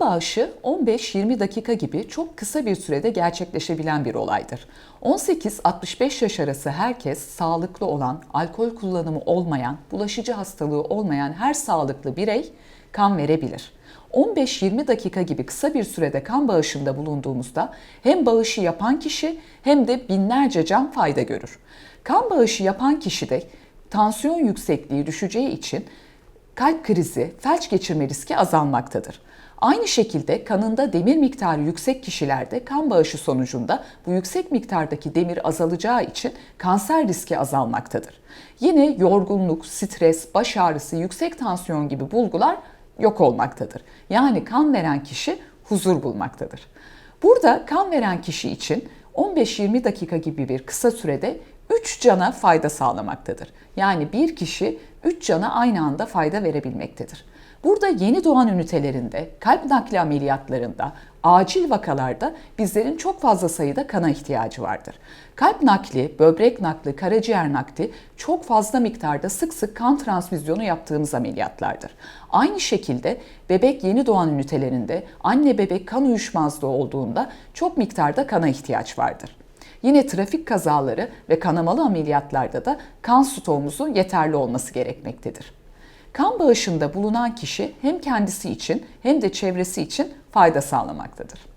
bağışı 15-20 dakika gibi çok kısa bir sürede gerçekleşebilen bir olaydır. 18-65 yaş arası herkes sağlıklı olan, alkol kullanımı olmayan, bulaşıcı hastalığı olmayan her sağlıklı birey kan verebilir. 15-20 dakika gibi kısa bir sürede kan bağışında bulunduğumuzda hem bağışı yapan kişi hem de binlerce can fayda görür. Kan bağışı yapan kişide tansiyon yüksekliği düşeceği için kalp krizi, felç geçirme riski azalmaktadır. Aynı şekilde kanında demir miktarı yüksek kişilerde kan bağışı sonucunda bu yüksek miktardaki demir azalacağı için kanser riski azalmaktadır. Yine yorgunluk, stres, baş ağrısı, yüksek tansiyon gibi bulgular yok olmaktadır. Yani kan veren kişi huzur bulmaktadır. Burada kan veren kişi için 15-20 dakika gibi bir kısa sürede 3 cana fayda sağlamaktadır. Yani bir kişi 3 cana aynı anda fayda verebilmektedir. Burada yeni doğan ünitelerinde, kalp nakli ameliyatlarında, acil vakalarda bizlerin çok fazla sayıda kana ihtiyacı vardır. Kalp nakli, böbrek nakli, karaciğer nakli çok fazla miktarda sık sık kan transfüzyonu yaptığımız ameliyatlardır. Aynı şekilde bebek yeni doğan ünitelerinde anne bebek kan uyuşmazlığı olduğunda çok miktarda kana ihtiyaç vardır. Yine trafik kazaları ve kanamalı ameliyatlarda da kan stoğumuzun yeterli olması gerekmektedir. Kan bağışında bulunan kişi hem kendisi için hem de çevresi için fayda sağlamaktadır.